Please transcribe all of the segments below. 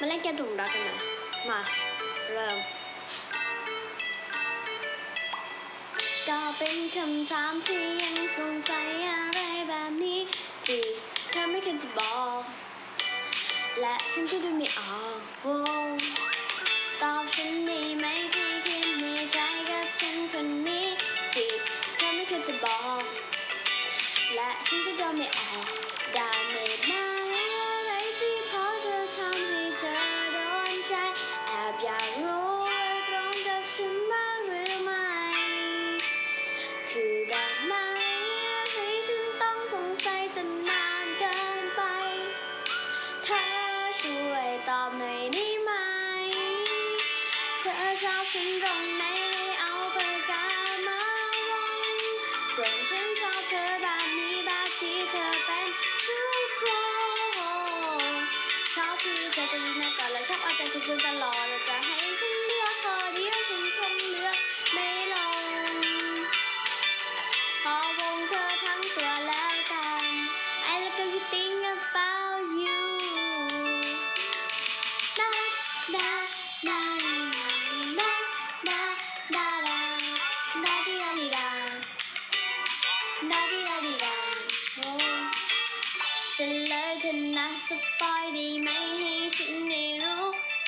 มาเล่นเกมถุงรักกันหน่อยมา เริ่ม ก็เป็นคำถามที่ยังสงสัยอะไรแบบนี้ที่เธอไม่เคยจะบอก และฉันก็ดูไม่ออกโอ้ตอบฉันด้ไหมที่คิดในใจกับฉันคนนี้ที่เธอไม่เคยจะบอก และฉันก็ดาไม่ออก ฉันตรงไหนให้เอาปากกามาวางส่วนฉันชอบเธอแบบนี้แบบที่เธอเป็นทุกคนชอบที่เธอจะยืนหน้าก่อดและชอบเอาใจทุกคนตลอด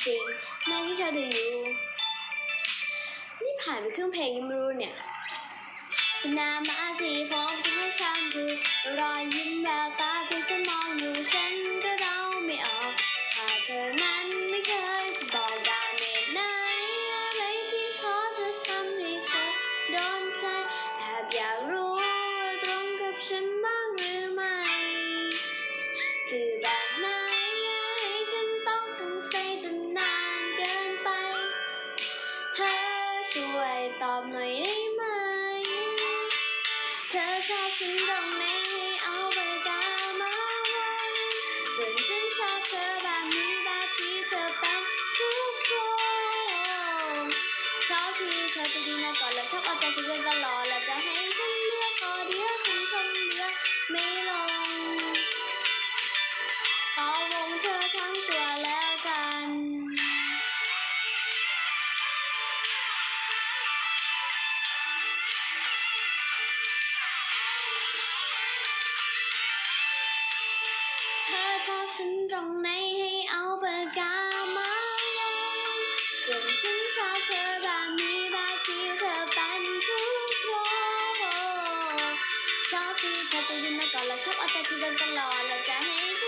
sing now you tell you นี่ผ่านไปครึ่งเพลงยังไม่รู้เนี่ยนามาสีพร้อมกินให้ชามดูรอยยิ้ม 可是心动没你ชิ้นตรงไหนให้เอาไปตามมาให้เสียงฉั ชอบฉันตรงไหนให้เอาปากกามาวงส่วนฉันชอบเธอแบบนี้แบบที่เธอเป็นทุกคนชอบที่เธอจะยืนมาก่อนและชอบเอาใจที่เดินตลอดและจะให้เลือกข้อ